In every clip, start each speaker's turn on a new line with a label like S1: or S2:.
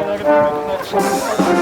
S1: Bunları bir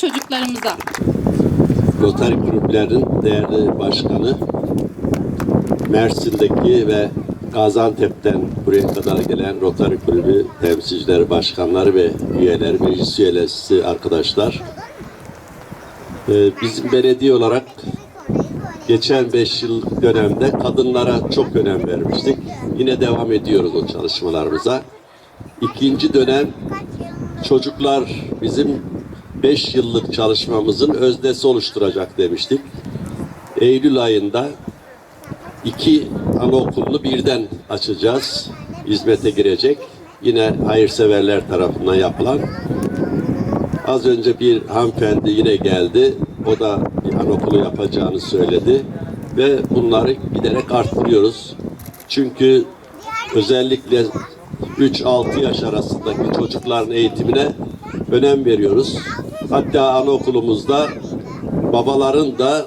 S2: çocuklarımıza.
S3: Rotary kulüplerinin değerli başkanı Mersin'deki ve Gaziantep'ten buraya kadar gelen Rotary Kulübü temsilcileri, başkanları ve üyeleri, meclis üyeleri, arkadaşlar. Ee, bizim belediye olarak geçen 5 yıl dönemde kadınlara çok önem vermiştik. Yine devam ediyoruz o çalışmalarımıza. İkinci dönem çocuklar bizim 5 yıllık çalışmamızın öznesi oluşturacak demiştik. Eylül ayında iki anaokulunu birden açacağız. Hizmete girecek. Yine hayırseverler tarafından yapılan. Az önce bir hanımefendi yine geldi. O da bir anaokulu yapacağını söyledi. Ve bunları giderek arttırıyoruz. Çünkü özellikle 3-6 yaş arasındaki çocukların eğitimine önem veriyoruz. Hatta anaokulumuzda babaların da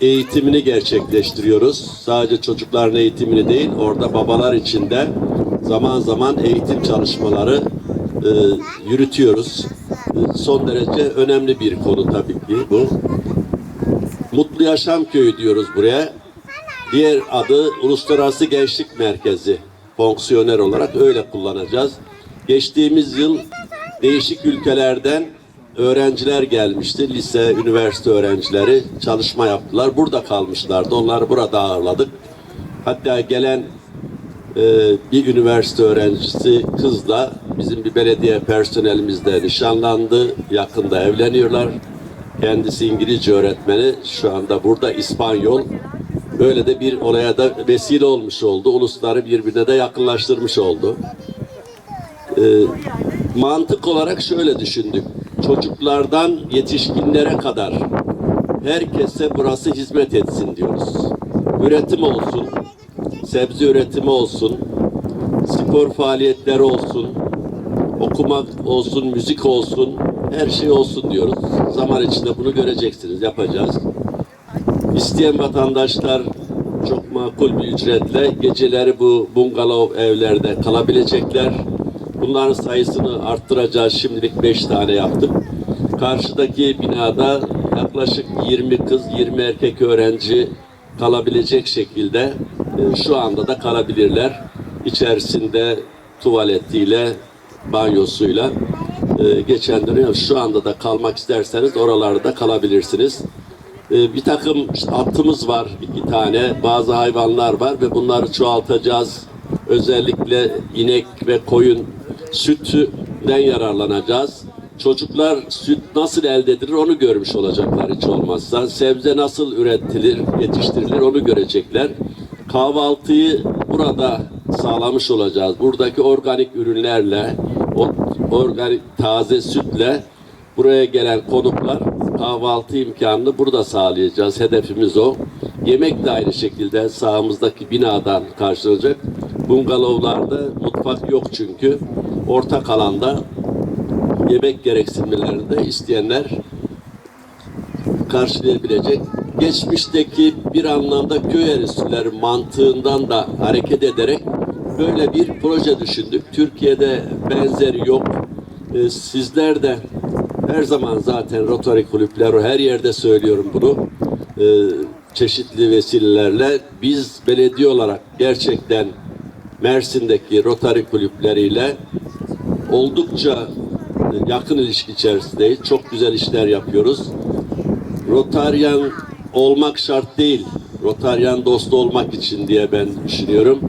S3: eğitimini gerçekleştiriyoruz. Sadece çocukların eğitimini değil, orada babalar için de zaman zaman eğitim çalışmaları e, yürütüyoruz. E, son derece önemli bir konu tabii ki bu. Mutlu Yaşam Köyü diyoruz buraya. Diğer adı Uluslararası Gençlik Merkezi. Fonksiyoner olarak öyle kullanacağız. Geçtiğimiz yıl değişik ülkelerden öğrenciler gelmişti. Lise, üniversite öğrencileri çalışma yaptılar. Burada kalmışlardı. Onları burada ağırladık. Hatta gelen e, bir üniversite öğrencisi kızla bizim bir belediye personelimizde nişanlandı. Yakında evleniyorlar. Kendisi İngilizce öğretmeni. Şu anda burada İspanyol. Böyle de bir olaya da vesile olmuş oldu. Ulusları birbirine de yakınlaştırmış oldu. Ee, mantık olarak şöyle düşündük. Çocuklardan yetişkinlere kadar herkese burası hizmet etsin diyoruz. Üretim olsun, sebze üretimi olsun, spor faaliyetleri olsun, okumak olsun, müzik olsun, her şey olsun diyoruz. Zaman içinde bunu göreceksiniz, yapacağız. İsteyen vatandaşlar çok makul bir ücretle geceleri bu bungalov evlerde kalabilecekler. Bunların sayısını arttıracağız. Şimdilik 5 tane yaptık. Karşıdaki binada yaklaşık 20 kız, 20 erkek öğrenci kalabilecek şekilde e, şu anda da kalabilirler. İçerisinde tuvaletiyle, banyosuyla e, geçen dönem şu anda da kalmak isterseniz oralarda kalabilirsiniz. Ee, bir takım atımız var iki tane bazı hayvanlar var ve bunları çoğaltacağız özellikle inek ve koyun sütünden yararlanacağız çocuklar süt nasıl elde edilir onu görmüş olacaklar hiç olmazsa. Sebze nasıl üretilir, yetiştirilir onu görecekler. Kahvaltıyı burada sağlamış olacağız. Buradaki organik ürünlerle, organik taze sütle buraya gelen konuklar kahvaltı imkanını burada sağlayacağız. Hedefimiz o. Yemek de aynı şekilde sağımızdaki binadan karşılanacak. Bungalovlarda mutfak yok çünkü. Ortak alanda yemek gereksinimlerini de isteyenler karşılayabilecek. Geçmişteki bir anlamda köy enstitüleri mantığından da hareket ederek böyle bir proje düşündük. Türkiye'de benzeri yok. Ee, sizler de her zaman zaten Rotary kulüpler her yerde söylüyorum bunu. Ee, çeşitli vesilelerle biz belediye olarak gerçekten Mersin'deki Rotary kulüpleriyle oldukça yakın ilişki içerisindeyiz. Çok güzel işler yapıyoruz. Rotaryan olmak şart değil. Rotaryan dostu olmak için diye ben düşünüyorum.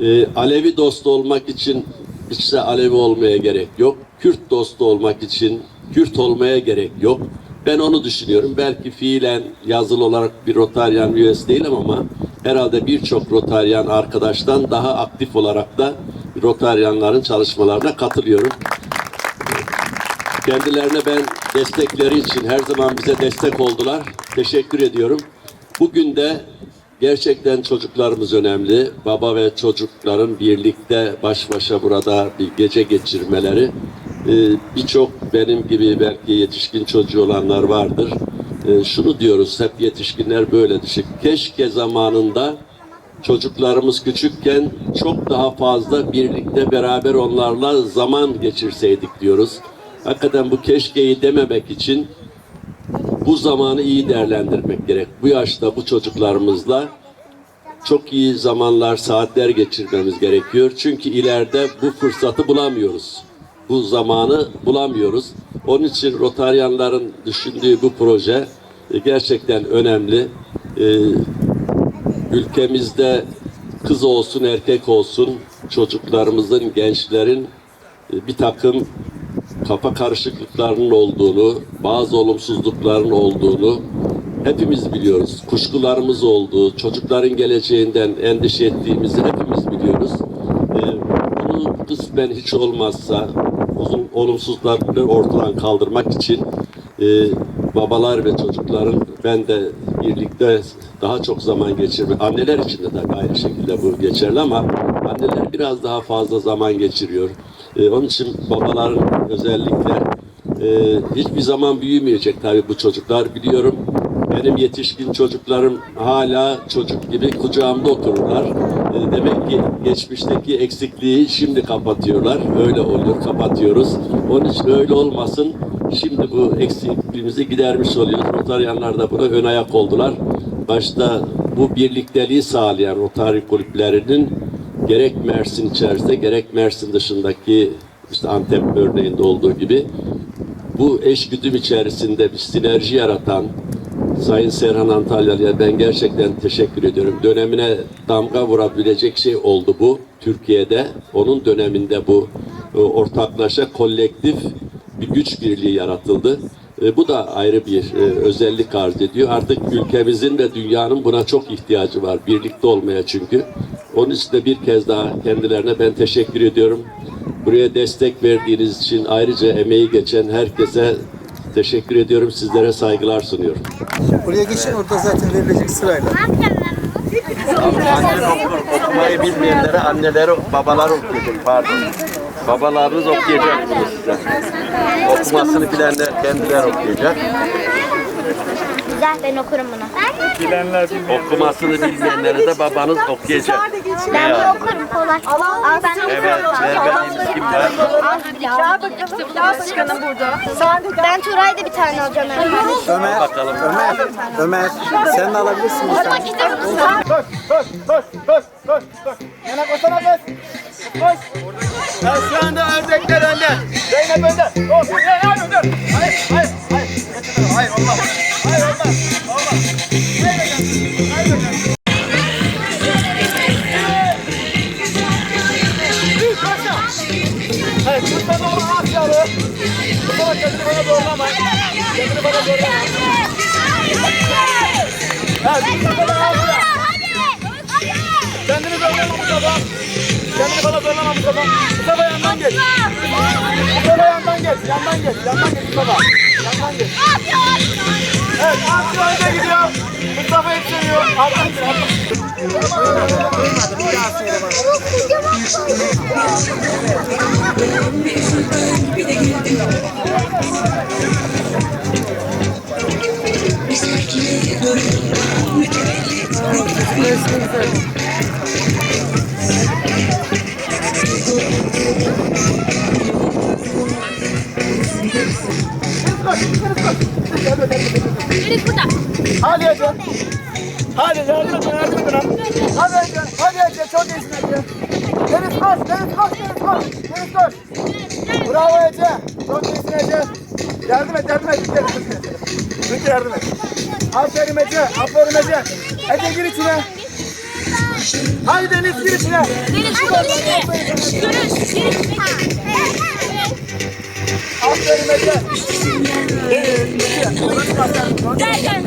S3: Ee, Alevi dostu olmak için hiç de Alevi olmaya gerek yok. Kürt dostu olmak için Kürt olmaya gerek yok. Ben onu düşünüyorum. Belki fiilen yazılı olarak bir Rotaryan üyesi değilim ama herhalde birçok Rotaryan arkadaştan daha aktif olarak da Rotaryanların çalışmalarına katılıyorum. Kendilerine ben destekleri için her zaman bize destek oldular. Teşekkür ediyorum. Bugün de gerçekten çocuklarımız önemli. Baba ve çocukların birlikte baş başa burada bir gece geçirmeleri. Ee, Birçok benim gibi belki yetişkin çocuğu olanlar vardır. Ee, Şunu diyoruz hep yetişkinler böyle düşün. Keşke zamanında çocuklarımız küçükken çok daha fazla birlikte beraber onlarla zaman geçirseydik diyoruz. Hakikaten bu keşkeyi dememek için bu zamanı iyi değerlendirmek gerek. Bu yaşta bu çocuklarımızla çok iyi zamanlar, saatler geçirmemiz gerekiyor. Çünkü ileride bu fırsatı bulamıyoruz. Bu zamanı bulamıyoruz. Onun için Rotaryanların düşündüğü bu proje gerçekten önemli. Ee, ülkemizde kız olsun erkek olsun çocuklarımızın, gençlerin e, bir takım kafa karışıklıklarının olduğunu, bazı olumsuzlukların olduğunu hepimiz biliyoruz. Kuşkularımız olduğu, çocukların geleceğinden endişe ettiğimizi hepimiz biliyoruz. Bunu kısmen hiç olmazsa olumsuzlukları ortadan kaldırmak için e, babalar ve çocukların ben de birlikte daha çok zaman geçirme, anneler için de aynı şekilde bu geçerli ama anneler biraz daha fazla zaman geçiriyor. Ee, onun için babaların özellikle e, hiçbir zaman büyümeyecek tabii bu çocuklar biliyorum. Benim yetişkin çocuklarım hala çocuk gibi kucağımda otururlar. E, demek ki geçmişteki eksikliği şimdi kapatıyorlar. Öyle oluyor, kapatıyoruz. Onun için öyle olmasın. Şimdi bu eksikliğimizi gidermiş oluyoruz. Rotaryanlar da buna ön ayak oldular. Başta bu birlikteliği sağlayan Rotary kulüplerinin gerek Mersin içerisinde gerek Mersin dışındaki işte Antep örneğinde olduğu gibi bu eşgüdüm içerisinde bir sinerji yaratan Sayın Serhan Antalyalı'ya ben gerçekten teşekkür ediyorum. Dönemine damga vurabilecek şey oldu bu Türkiye'de. Onun döneminde bu e, ortaklaşa kolektif bir güç birliği yaratıldı. E, bu da ayrı bir e, özellik arz ediyor. Artık ülkemizin ve dünyanın buna çok ihtiyacı var. Birlikte olmaya çünkü. Onun için de bir kez daha kendilerine ben teşekkür ediyorum. Buraya destek verdiğiniz için ayrıca emeği geçen herkese teşekkür ediyorum. Sizlere saygılar sunuyorum.
S4: Buraya geçin orada zaten verilecek sırayla.
S3: Anneler okur, okumayı bilmeyenlere anneleri, babalar okuyacak pardon. Babalarınız okuyacak bunu size. Okumasını bilenler kendileri okuyacak.
S5: Güzel ben okurum bunu.
S3: Okumasını bilmeyenlere de babanız okuyacak.
S5: Ben bunu okurum kolay. Al ben
S3: Evet, verbenimiz kim var?
S5: Gel bakalım. Gel başkanım burada. Ben Turay'da bir tane alacağım. Yani.
S4: Ömer,
S3: Bakalım.
S4: Ömer, Ömer sen de alabilirsin bir tane.
S1: Koş, koş, koş, koş, koş, koş. Yana koşana kız. Koş. Ya şu anda ördekler önde. Zeynep önde. Koş. Hayır, hayır, önde. Hayır, hayır, hayır. Hayır, olmaz. Kendini bana zorlama Mustafa. Mustafa yandan geç. Mustafa yandan geç, yandan geç, yandan geç Mustafa. Yandan geç. Evet, Aslı önde gidiyor. Mustafa yetişemiyor. Arkadan gir, arkadan. Hadi yardım edin, yardım edin. lan. Hadi Ece, hadi Ece. Çok iyisin Ece. Deniz koş, Deniz koş, Deniz koş. Deniz koş. Bravo Ece. Çok iyisin Ece. Yardım et, yardım et. Lütfen, lütfen. Lütfen yardım et. Aferin Ece, aferin Ece. Ece gir içine. Hadi Deniz gir içine. Aferin Ece. Deniz, Ece. Burası bak, sen.